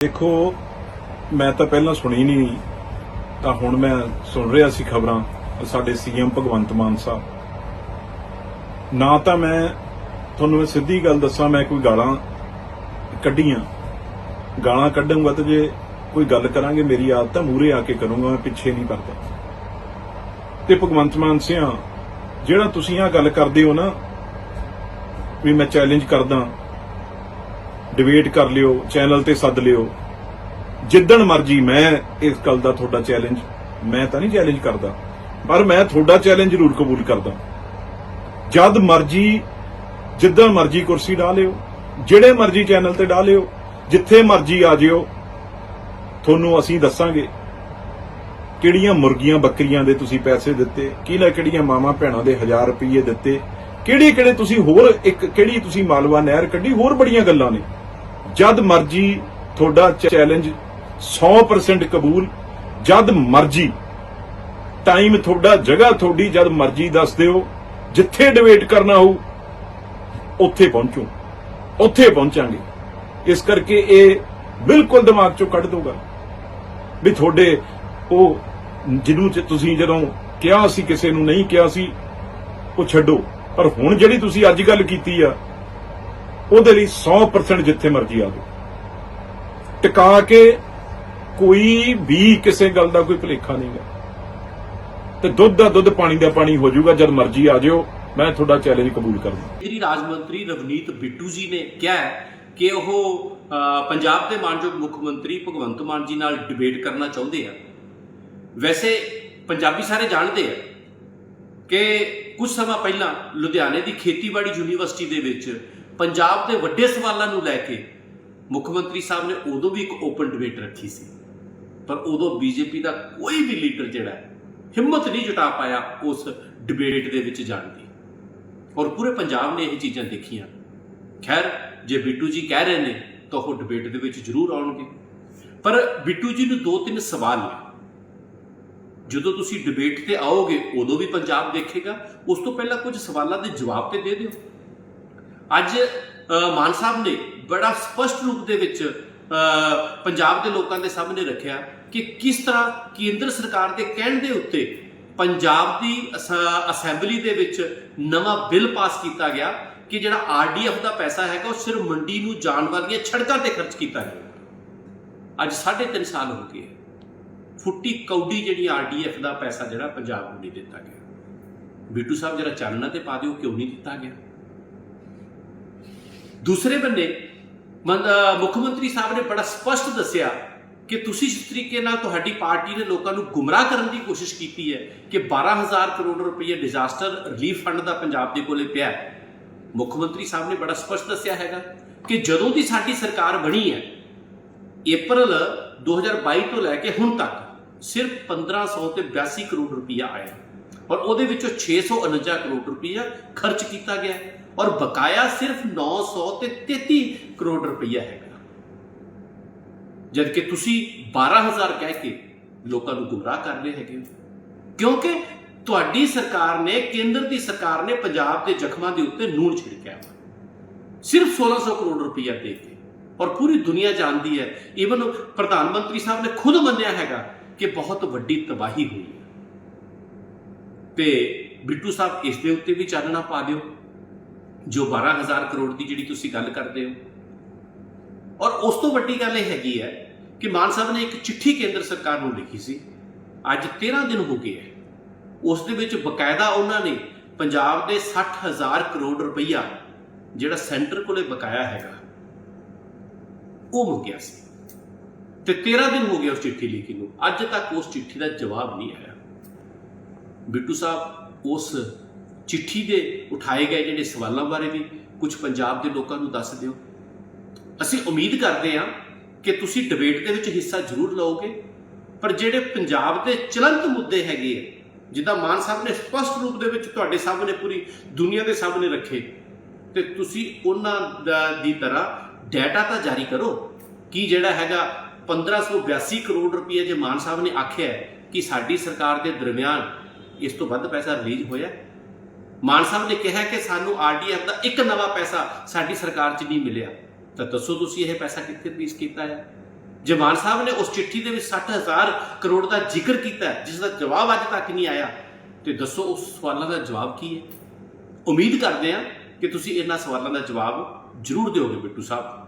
ਦੇਖੋ, ਮੈਂ ਤਾਂ ਪਹਿਲਾਂ ਸੁਣੀ ਨਹੀਂ ਤਾਂ ਹੁਣ ਮੈਂ ਸੁਣ ਰਿਹਾ ਸੀ ਖਬਰਾਂ ਸਾਡੇ ਸੀਐਮ ਭਗਵੰਤ ਮਾਨ ਸਾਹਿਬ। ਨਾ ਤਾਂ ਮੈਂ ਤੁਹਾਨੂੰ ਮੈਂ ਸਿੱਧੀ ਗੱਲ ਦੱਸਾਂ, ਮੈਂ ਕੋਈ ਗਾਲਾਂ ਕੱਢੀਆਂ। ਗਾਲਾਂ ਕੱਢੂੰਗਾ ਤੇ ਜੇ ਕੋਈ ਗੱਲ ਕਰਾਂਗੇ, ਮੇਰੀ ਆਦਤ ਤਾਂ ਮੂਰੇ ਆ ਕੇ ਕਰੂੰਗਾ, ਮੈਂ ਪਿੱਛੇ ਨਹੀਂ ਕਰਦਾ ਤੇ ਭਗਵੰਤ ਮਾਨ ਸਿਆ, ਜਿਹੜਾ ਤੁਸੀਂ ਆ ਗੱਲ ਕਰਦੇ ਹੋ ਨਾ, ਵੀ ਮੈਂ ਚੈਲੰਜ ਕਰਦਾ ਡਿਬੇਟ ਕਰ ਲਿਓ ਚੈਨਲ ਤੇ ਸੱਦ ਲਿਓ। ਜਿੱਦਣ ਮਰਜ਼ੀ ਮੈਂ ਇਸ ਗੱਲ ਦਾ ਤੁਹਾਡਾ ਚੈਲੰਜ ਮੈਂ ਤਾਂ ਨਹੀਂ ਚੈਲੰਜ ਕਰਦਾ, ਪਰ ਮੈਂ ਤੁਹਾਡਾ ਚੈਲੰਜ ਜ਼ਰੂਰ ਕਬੂਲ ਕਰਦਾ। ਜਦ ਮਰਜ਼ੀ, ਜਿੱਦਾਂ ਮਰਜ਼ੀ ਕੁਰਸੀ ਢਾ ਲਿਓ, ਜਿਹੜੇ ਮਰਜ਼ੀ ਚੈਨਲ ਤੇ ਢਾ ਲਿਓ, ਜਿੱਥੇ ਮਰਜ਼ੀ ਆ ਜਿਓ, ਤੁਹਾਨੂੰ ਅਸੀਂ ਦੱਸਾਂਗੇ ਕਿਹੜੀਆਂ ਮੁਰਗੀਆਂ ਬੱਕਰੀਆਂ ਦੇ ਤੁਸੀਂ ਪੈਸੇ ਦਿੱਤੇ ਕਿਹੜਾ ਕਿਹੜੀਆਂ ਮਾਵਾਂ ਭੈਣਾਂ ਦੇ ਹਜ਼ਾਰ ਰੁਪਏ ਦਿੱਤੇ ਕਿਹੜੇ ਕਿਹੜੇ ਤੁਸੀਂ ਹੋਰ ਇੱਕ, ਕਿਹੜੀ ਤੁਸੀਂ ਮਾਲਵਾ ਨਹਿਰ ਕੱਢੀ, ਹੋਰ ਬੜੀਆਂ ਗੱਲਾਂ ਨੇ। ਜਦ ਮਰਜ਼ੀ ਤੁਹਾਡਾ ਚੈਲੰਜ 100% ਕਬੂਲ, ਜਦ ਮਰਜ਼ੀ ਟਾਈਮ ਤੁਹਾਡਾ, ਜਗ੍ਹਾ ਤੁਹਾਡੀ ਜਦ ਮਰਜ਼ੀ ਦੱਸ ਦਿਓ, ਜਿੱਥੇ ਡਿਬੇਟ ਕਰਨਾ ਹੋਊ, ਉੱਥੇ ਪਹੁੰਚੋ, ਉੱਥੇ ਪਹੁੰਚਾਂਗੇ। ਇਸ ਕਰਕੇ ਇਹ ਬਿਲਕੁਲ ਦਿਮਾਗ ਚੋਂ ਕੱਢ ਦੋਗਾ ਵੀ ਤੁਹਾਡੇ, ਉਹ ਜਿਹਨੂੰ ਤੁਸੀਂ ਜਦੋਂ ਕਿਹਾ ਸੀ, ਕਿਸੇ ਨੂੰ ਨਹੀਂ ਕਿਹਾ ਸੀ, ਉਹ ਛੱਡੋ। ਪਰ ਹੁਣ ਜਿਹੜੀ ਤੁਸੀਂ ਅੱਜ ਗੱਲ ਕੀਤੀ ਆ ਉਹਦੇ ਲਈ 100% ਜਿੱਥੇ ਮਰਜ਼ੀ ਆ ਟਿਕਾ ਕੇ ਕੋਈ ਵੀ ਕਿਸੇ ਗੱਲ ਦਾ ਕੋਈ ਭੁਲੇਖਾ ਨਹੀਂਗਾ ਤੇ ਦੁੱਧ ਦਾ ਦੁੱਧ, ਪਾਣੀ ਦਾ ਪਾਣੀ ਹੋ ਜਾਊਗਾ, ਜਦ ਮਰਜ਼ੀ ਆ ਜਿਓ ਮੈਂ ਤੁਹਾਡਾ ਚੈਲੰਜ ਕਬੂਲ ਕਰਦਾ। ਕੇਂਦਰੀ ਰਾਜ ਮੰਤਰੀ ਰਵਨੀਤ ਬਿੱਟੂ ਜੀ ਨੇ ਕਿਹਾ ਕਿ ਉਹ ਪੰਜਾਬ ਦੇ ਮਾਨਯੋਗ ਮੁੱਖ ਮੰਤਰੀ ਭਗਵੰਤ ਮਾਨ ਜੀ ਨਾਲ ਡਿਬੇਟ ਕਰਨਾ ਚਾਹੁੰਦੇ ਆ। ਵੈਸੇ ਪੰਜਾਬੀ ਸਾਰੇ ਜਾਣਦੇ ਆ ਕਿ ਕੁਝ ਸਮਾਂ ਪਹਿਲਾਂ ਲੁਧਿਆਣੇ ਦੀ ਖੇਤੀਬਾੜੀ ਯੂਨੀਵਰਸਿਟੀ ਦੇ ਵਿੱਚ ਪੰਜਾਬ ਦੇ ਵੱਡੇ ਸਵਾਲਾਂ ਨੂੰ ਲੈ ਕੇ ਮੁੱਖ ਮੰਤਰੀ ਸਾਹਿਬ ਨੇ ਉਦੋਂ ਵੀ ਇੱਕ ਓਪਨ ਡਿਬੇਟ ਰੱਖੀ ਸੀ। ਪਰ ਉਦੋਂ ਬੀਜੇਪੀ ਦਾ ਕੋਈ ਵੀ ਲੀਡਰ ਜਿਹੜਾ ਹਿੰਮਤ ਨਹੀਂ ਜੁਟਾ ਪਾਇਆ ਉਸ ਡਿਬੇਟ ਦੇ ਵਿੱਚ ਜਾਣ ਦੀ। ਔਰ ਪੂਰੇ ਪੰਜਾਬ ਨੇ ਇਹ ਚੀਜ਼ਾਂ ਦੇਖੀਆਂ। ਖੈਰ, ਜੇ ਬਿੱਟੂ ਜੀ ਕਹਿ ਰਹੇ ਨੇ ਤਾਂ ਉਹ ਡਿਬੇਟ ਦੇ ਵਿੱਚ ਜ਼ਰੂਰ ਆਉਣਗੇ। ਪਰ ਬਿੱਟੂ ਜੀ ਨੂੰ ਦੋ ਤਿੰਨ ਸਵਾਲ ਨੇ। ਜਦੋਂ ਤੁਸੀਂ ਡਿਬੇਟ ਤੇ ਆਓਗੇ, ਉਦੋਂ ਵੀ ਪੰਜਾਬ ਦੇਖੇਗਾ। ਉਸ ਤੋਂ ਪਹਿਲਾਂ ਕੁਝ ਸਵਾਲਾਂ ਦੇ ਜਵਾਬ ਤੇ ਦੇ ਦਿਓ। ਅੱਜ ਮਾਨ ਸਾਹਿਬ ਨੇ ਬੜਾ ਸਪਸ਼ਟ ਰੂਪ ਦੇ ਵਿੱਚ ਪੰਜਾਬ ਦੇ ਲੋਕਾਂ ਦੇ ਸਾਹਮਣੇ ਰੱਖਿਆ ਕਿ ਕਿਸ ਤਰ੍ਹਾਂ ਕੇਂਦਰ ਸਰਕਾਰ ਦੇ ਕਹਿਣ ਦੇ ਉੱਤੇ ਪੰਜਾਬ ਦੀ ਅਸ- ਅਸੈਂਬਲੀ ਦੇ ਵਿੱਚ ਨਵਾਂ ਬਿੱਲ ਪਾਸ ਕੀਤਾ ਗਿਆ ਕਿ ਜਿਹੜਾ ਆਰਡੀਐਫ ਦਾ ਪੈਸਾ ਹੈਗਾ ਉਹ ਸਿਰਫ ਮੰਡੀ ਨੂੰ ਜਾਣ ਵਾਲੀਆਂ ਛੜਕਾਂ ਤੇ ਖਰਚ ਕੀਤਾ ਗਿਆ। ਅੱਜ 3.5 ਸਾਲ ਹੋ ਗਏ ਫੁੱਟੀ ਕੌਡੀ ਜਿਹੜੀ ਆਰਡੀਐਫ ਦਾ ਪੈਸਾ ਜਿਹੜਾ ਪੰਜਾਬ ਨੂੰ ਨਹੀਂ ਦਿੱਤਾ ਗਿਆ। ਬੀਟੂ ਸਾਹਿਬ ਜਿਹੜਾ ਚਾਨਣਾ ਤੇ ਪਾ ਦਿਓ, ਕਿਉਂ ਨਹੀਂ ਦਿੱਤਾ ਗਿਆ? ਦੂਸਰੇ ਬੰਨੇ ਮੰਦ- ਮੁੱਖ ਮੰਤਰੀ ਸਾਹਿਬ ਨੇ ਬੜਾ ਸਪਸ਼ਟ ਦੱਸਿਆ ਕਿ ਤੁਸੀਂ ਜਿਸ ਤਰੀਕੇ ਨਾਲ ਤੁਹਾਡੀ ਪਾਰਟੀ ਨੇ ਲੋਕਾਂ ਨੂੰ ਗੁੰਮਰਾਹ ਕਰਨ ਦੀ ਕੋਸ਼ਿਸ਼ ਕੀਤੀ ਹੈ ਕਿ 12000 ਕਰੋੜ ਰੁਪਏ ਡਿਜ਼ਾਸਟਰ ਰਿਲੀਫ ਫੰਡ ਦਾ ਪੰਜਾਬ ਦੇ ਕੋਲੇ ਪਿਆ ਮੁੱਖ ਮੰਤਰੀ ਸਾਹਿਬ ਨੇ ਬੜਾ ਸਪਸ਼ਟ ਦੱਸਿਆ ਹੈਗਾ ਕਿ ਜਦੋਂ ਦੀ ਸਾਡੀ ਸਰਕਾਰ ਬਣੀ ਹੈ ਅਪ੍ਰੈਲ 2022 ਤੋਂ ਲੈ ਕੇ ਹੁਣ ਤੱਕ ਸਿਰਫ 1500 ਤੇ 82 ਕਰੋੜ ਰੁਪਇਆ ਆਇਆ ਔਰ ਉਹਦੇ ਵਿੱਚੋਂ 649 ਕਰੋੜ ਰੁਪਇਆ ਖਰਚ ਕੀਤਾ ਗਿਆ ਹੈ। ਔਰ ਬਕਾਇਆ ਸਿਰਫ 900 ਤੇ 33 ਕਰੋੜ ਰੁਪਈਆ ਹੈਗਾ ਜਦ ਕਿ ਤੁਸੀਂ 12000 ਕਹਿ ਕੇ ਲੋਕਾਂ ਨੂੰ ਗੁੰਮਰਾਹ ਕਰ ਰਹੇ ਹੈਗੇ ਹੋ। ਕਿਉਂਕਿ ਤੁਹਾਡੀ ਸਰਕਾਰ ਨੇ ਕੇਂਦਰ ਦੀ ਸਰਕਾਰ ਨੇ ਪੰਜਾਬ ਦੇ ਜ਼ਖਮਾਂ ਦੇ ਉੱਤੇ ਨੂਣ ਛਿੜਕਿਆ ਵਾ ਸਿਰਫ 1600 ਕਰੋੜ ਰੁਪਈਆ ਦੇ ਕੇ ਔਰ ਪੂਰੀ ਦੁਨੀਆ ਜਾਣਦੀ ਹੈ ਈਵਨ ਪ੍ਰਧਾਨ ਮੰਤਰੀ ਸਾਹਿਬ ਨੇ ਖੁਦ ਮੰਨਿਆ ਹੈਗਾ ਕਿ ਬਹੁਤ ਵੱਡੀ ਤਬਾਹੀ ਹੋਈ ਹੈ ਤੇ ਬਿੱਟੂ ਸਾਹਿਬ ਇਸ ਦੇ ਉੱਤੇ ਵੀ ਚਾਨਣਾ ਪਾ ਦਿਓ ਜੋ 12000 ਕਰੋੜ ਦੀ ਜਿਹੜੀ ਤੁਸੀਂ ਗੱਲ ਕਰਦੇ ਹੋ। ਔਰ ਉਸ ਤੋਂ ਵੱਡੀ ਗੱਲ ਇਹ ਹੈਗੀ ਹੈ ਕਿ ਮਾਨ ਸਾਹਿਬ ਨੇ ਇੱਕ ਚਿੱਠੀ ਕੇਂਦਰ ਸਰਕਾਰ ਨੂੰ ਲਿਖੀ ਸੀ। ਅੱਜ 13 ਦਿਨ ਹੋ ਗਏ ਹੈ। ਉਸ ਦੇ ਵਿੱਚ ਬਕਾਇਦਾ ਉਹਨਾਂ ਨੇ ਪੰਜਾਬ ਦੇ 60000 ਕਰੋੜ ਰੁਪਈਆ ਜਿਹੜਾ ਸੈਂਟਰ ਕੋਲੇ ਬਕਾਇਆ ਹੈਗਾ, ਉਹ ਮੁੱਕਿਆ ਸੀ। ਤੇ 13 ਦਿਨ ਹੋ ਗਏ ਉਸ ਚਿੱਠੀ ਲਿਖੀ ਨੂੰ। ਅੱਜ ਤੱਕ ਉਸ ਚਿੱਠੀ ਦਾ ਜਵਾਬ ਨਹੀਂ ਆਇਆ। ਬਿੱਟੂ ਸਾਹਿਬ, ਉਸ ਚਿੱਠੀ ਦੇ ਉਠਾਏ ਗਏ ਜਿਹੜੇ ਸਵਾਲਾਂ ਬਾਰੇ ਵੀ ਕੁਝ ਪੰਜਾਬ ਦੇ ਲੋਕਾਂ ਨੂੰ ਦੱਸ ਦਿਓ। ਅਸੀਂ ਉਮੀਦ ਕਰਦੇ ਹਾਂ ਕਿ ਤੁਸੀਂ ਡਿਬੇਟ ਦੇ ਵਿੱਚ ਹਿੱਸਾ ਜ਼ਰੂਰ ਲਓਗੇ, ਪਰ ਜਿਹੜੇ ਪੰਜਾਬ ਦੇ ਚਲੰਤ ਮੁੱਦੇ ਹੈਗੇ ਆ, ਜਿੱਦਾਂ ਮਾਨ ਸਾਹਿਬ ਨੇ ਸਪਸ਼ਟ ਰੂਪ ਦੇ ਵਿੱਚ ਤੁਹਾਡੇ ਸਾਹਮਣੇ ਪੂਰੀ ਦੁਨੀਆ ਦੇ ਸਾਹਮਣੇ ਰੱਖੇ, ਤੇ ਤੁਸੀਂ ਉਹਨਾਂ ਦਾ ਦੀ ਤਰ੍ਹਾਂ ਡਾਟਾ ਤਾਂ ਜਾਰੀ ਕਰੋ ਕੀ ਜਿਹੜਾ ਹੈਗਾ 1582 ਕਰੋੜ ਰੁਪਏ ਜੇ ਮਾਨ ਸਾਹਿਬ ਨੇ ਆਖਿਆ ਕਿ ਸਾਡੀ ਸਰਕਾਰ ਦੇ ਦਰਮਿਆਨ ਇਸ ਤੋਂ ਵੱਧ ਪੈਸਾ ਰਿਲੀਜ਼ ਹੋਇਆ ਮਾਨ ਸਾਹਿਬ ਨੇ ਕਿਹਾ ਕਿ ਸਾਨੂੰ ਆਰਡੀਐਫ ਦਾ ਇੱਕ ਨਵਾਂ ਪੈਸਾ ਸਾਡੀ ਸਰਕਾਰ 'ਚ ਨਹੀਂ ਮਿਲਿਆ। ਤਾਂ ਦੱਸੋ ਤੁਸੀਂ ਇਹ ਪੈਸਾ ਕਿੱਥੇ ਪੀਸ ਕੀਤਾ ਹੈ? ਜੇ ਮਾਨ ਸਾਹਿਬ ਨੇ ਉਸ ਚਿੱਠੀ ਦੇ ਵਿੱਚ 60000 ਕਰੋੜ ਦਾ ਜ਼ਿਕਰ ਕੀਤਾ ਜਿਸ ਦਾ ਜਵਾਬ ਅੱਜ ਤੱਕ ਨਹੀਂ ਆਇਆ, ਤੇ ਦੱਸੋ ਉਸ ਸਵਾਲਾਂ ਦਾ ਜਵਾਬ ਕੀ ਹੈ? ਉਮੀਦ ਕਰਦੇ ਹਾਂ ਕਿ ਤੁਸੀਂ ਇਹਨਾਂ ਸਵਾਲਾਂ ਦਾ ਜਵਾਬ ਜ਼ਰੂਰ ਦਿਓਗੇ ਬਿੱਟੂ ਸਾਹਿਬ।